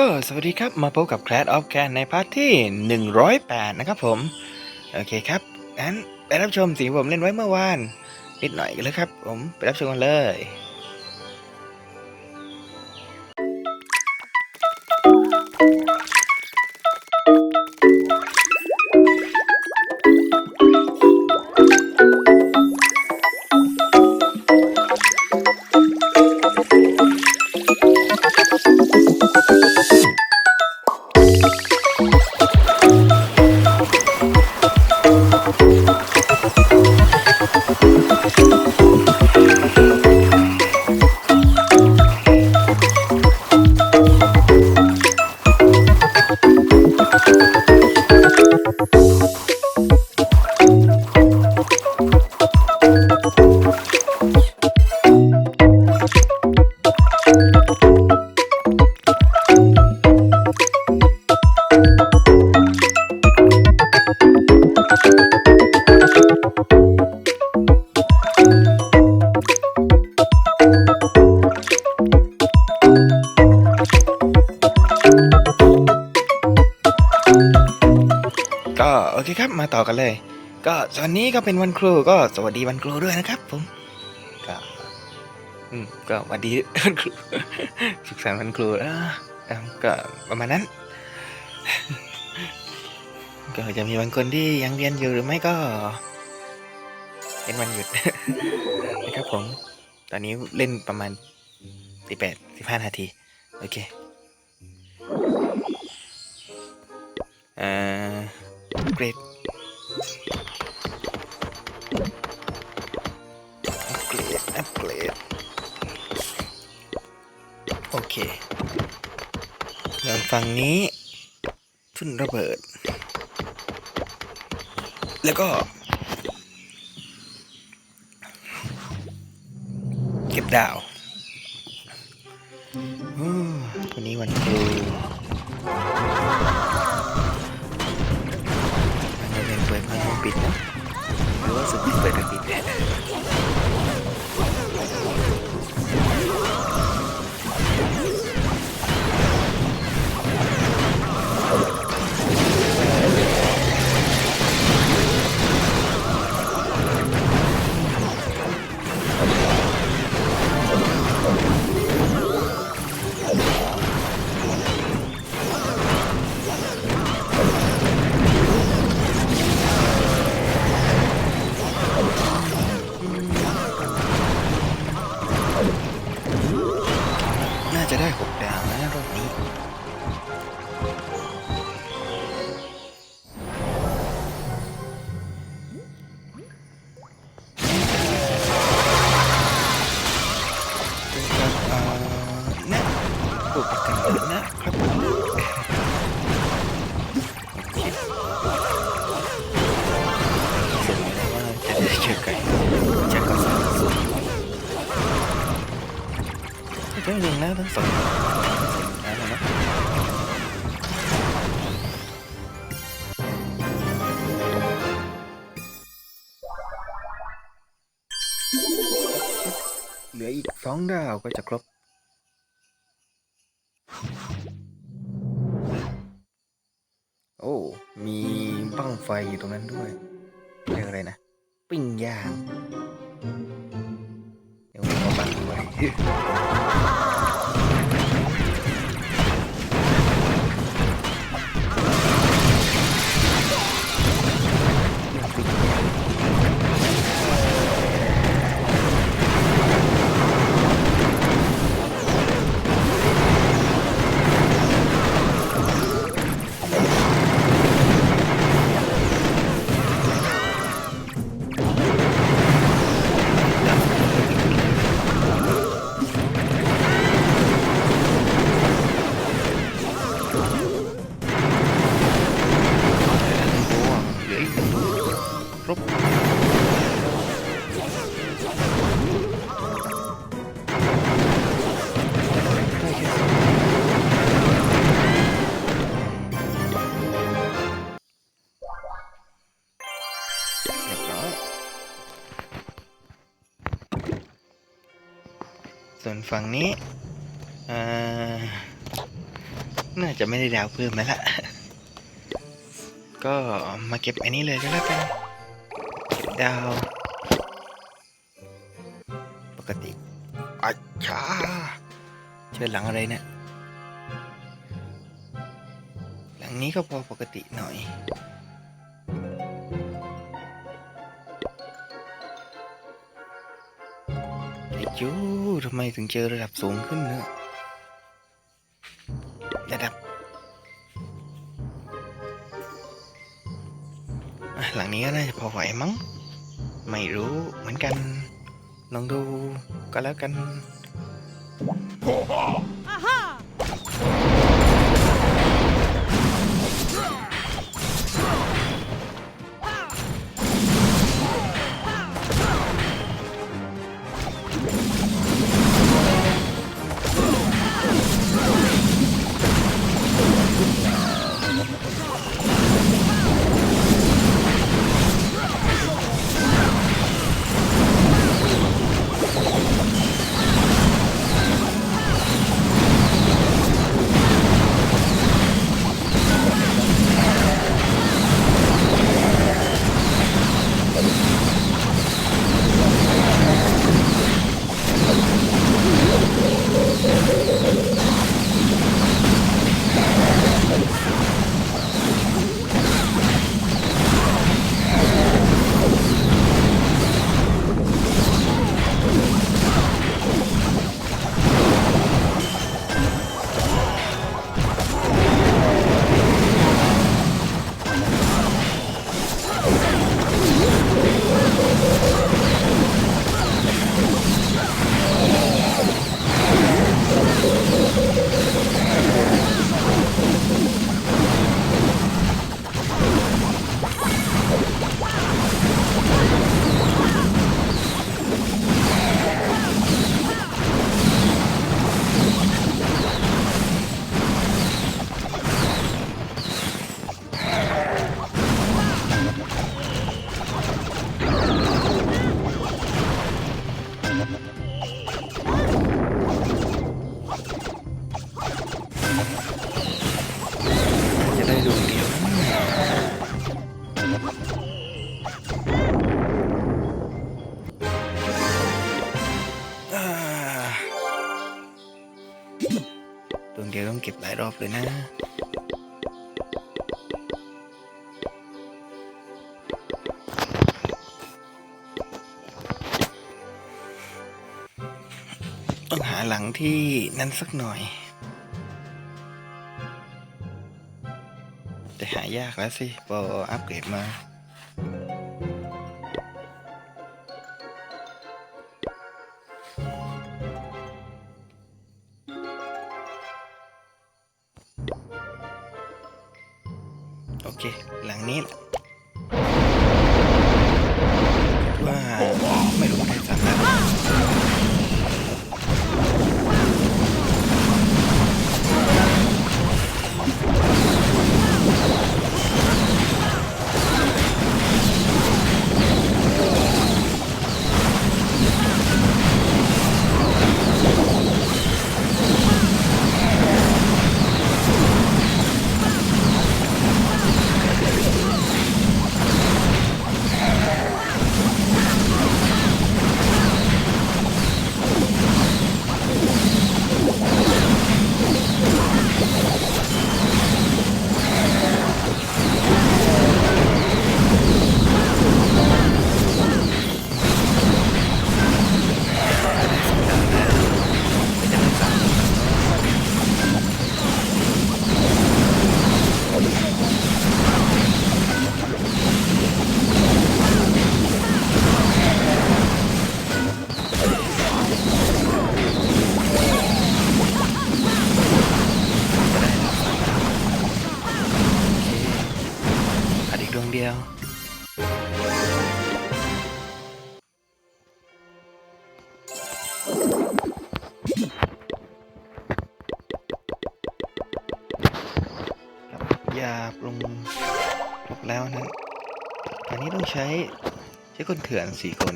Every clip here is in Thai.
ก็สวัสดีครับมาพบกับ Clash of Can ในพาร์ทที่ 108 นะครับผม โอเคครับงั้นไปรับชมสิ่งที่ผมเล่นไว้เมื่อวาน นิดหน่อยกันเลยครับผมไปรับชมกันเลย อเคครับมาต่อกันเลย ก็ตอนนี้ก็เป็นวันครูก็สวัสดีวันครูด้วยนะครับผมก็อืมก็สวัสดีวันครูสุขสันต์วันครูนะก็ประมาณนั้น ก็จะมีบางคนที่ยังเรียนอยู่หรือไม่ก็ เป็นวันหยุดนะครับผม ตอนนี้เล่นประมาณสิบแปดสิบห้านาที โอเคเอ่อ เกรดอัปเกรดอัปเกรดโอเคส่วนฝั่งนี้ทุ่นระเบิด แล้วก็ เก็บดาววันนี้วันครู ปิดนะหรือว่าสุดที่เปิดหรือปิด เสร็จแล้วนะเหลืออีกสองดาวก็จะครบ โอ้ มีบั้งไฟอยู่ตรงนั้นด้วยเรียกอะไรนะ ปิ้งย่าง เดี๋ยวผมเอาบังไว้เห ส่วนฝั่งนี้น่าจะไม่ได้ดาวเพิ่มแล้วละก็มาเก็บอันนี้เลยก็แล้วกันเก็บดาว ปกติอาชาเชิญหลังอะไรเนะี่ยหลังนี้ก็พอปกติหน่อย จูทำไมถึงเจอระดับสูงขึ้นเนอะระดับ หลังนี้ก็น่าจะพอไหวมั้ง ไม่รู้เหมือนกัน ลองดูก็แล้วกัน เก็บหลายรอบเลยนะ ต้องหาหลังที่นั่นสักหน่อย แต่หายากแล้วสิพออัปเกรดมา ห ดอีกดวงเดียว ยาปรุงครบแล้วนะอันนี้ต้องใช้ใช้คนเถื่อนสี่คน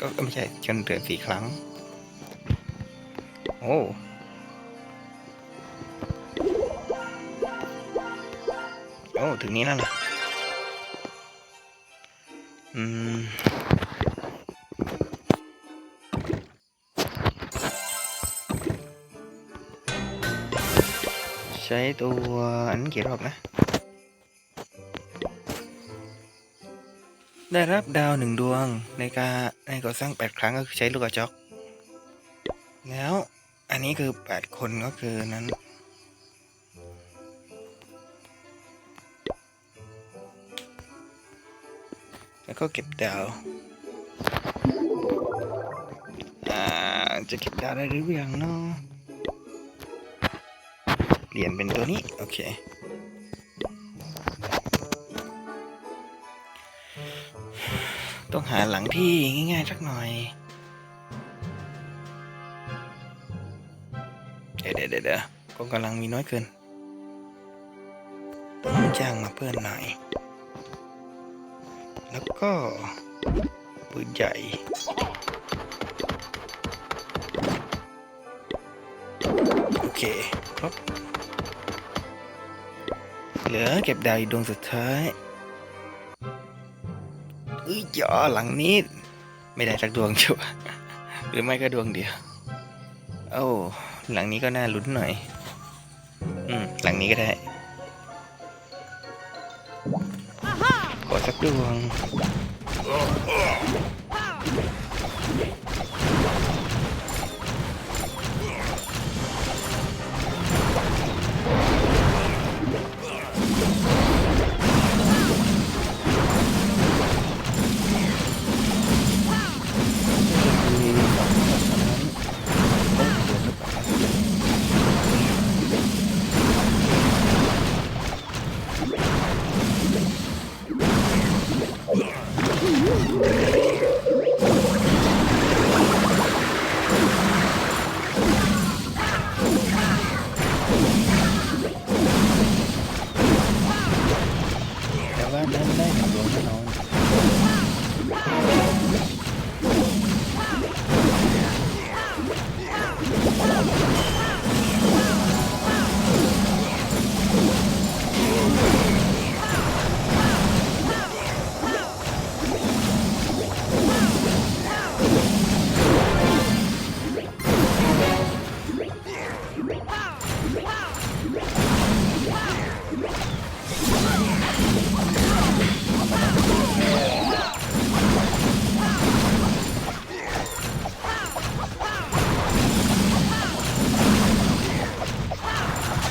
ก็ไม่ใช่คนเถื่อนสี่ครั้ง โอ้โอ้ ถึงนี้แล้วเหร อืมใช้ตัวอันนั้นกี่รอบนะ ได้รับดาวหนึ่งดวงในการในก่อสร้างแปดครั้งก็คือใช้ลูกกระจอก แล้วอันนี้คือแปดคนก็คือนั้น แล้วก็เก็บดาวจะเก็บดาวได้หรือยังเนาะเหรียญเป็นตัวนี้ โอเค ต้องหาหลังที่ง่ายๆสักหน่อย เดี๋ยวเดี๋ยวเดี๋ยวกองกำลังมีน้อยเกินจ้างมาเพื่อนหน่อย แล้วก็ปืนใหญ่โอเคครับเหลือเก็บดาวอีกดวงสุดท้ายเอ้ยจ๋อหลังนี้ ไม่ได้สักดวงชัวหรือไม่ก็ดวงเดียวโอ้หลังนี้ก็น่าลุ้นหน่อย อืม หลังนี้ก็ได้ ขอสักดวง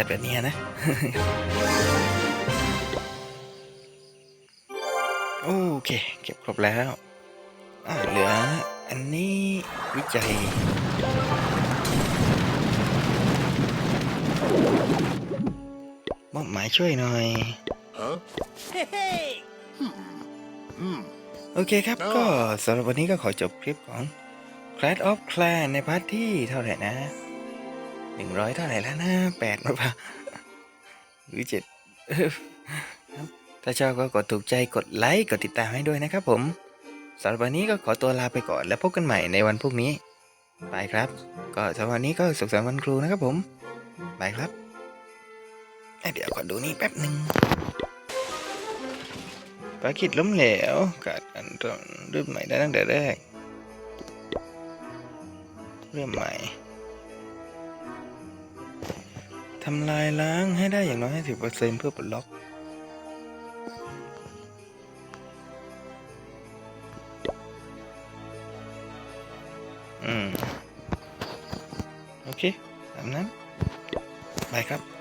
จัดแบบนี้นะ โอเค เก็บครบแล้วอ่าเหลืออันนี้วิจัยมอบหมายช่วยหน่อยโอเคครับอ๋อก็สำหรับวันนี้ก็ขอจบคลิปของ Clash of Clan ในพาร์ทที่เท่าไหร่นะ หนึ่งร้อยเท่าไหร่แล้วนะแปดมาปะหรือเจ็ดถ้าชอบก็กดถูกใจกดไลค์กดติดตามให้ด้วยนะครับผมสำหรับวันนี้ก็ขอตัวลาไปก่อนแล้วพบกันใหม่ในวันพรุ่งนี้บายครับ ก็สำหรับวันนี้ก็สุขสันต์วันครูนะครับผมบายครับเดี๋ยวขอดูนี่แป๊บหนึ่งภารกิจล้มเหลวกัดอันตรนเริ่มใหม่ได้ตั้งแต่แรก เริ่มใหม่ ทำลายล้างให้ได้อย่างน้อย 50%เพื่อปลดล็อก อืม โอเคตามนั้น ไปครับ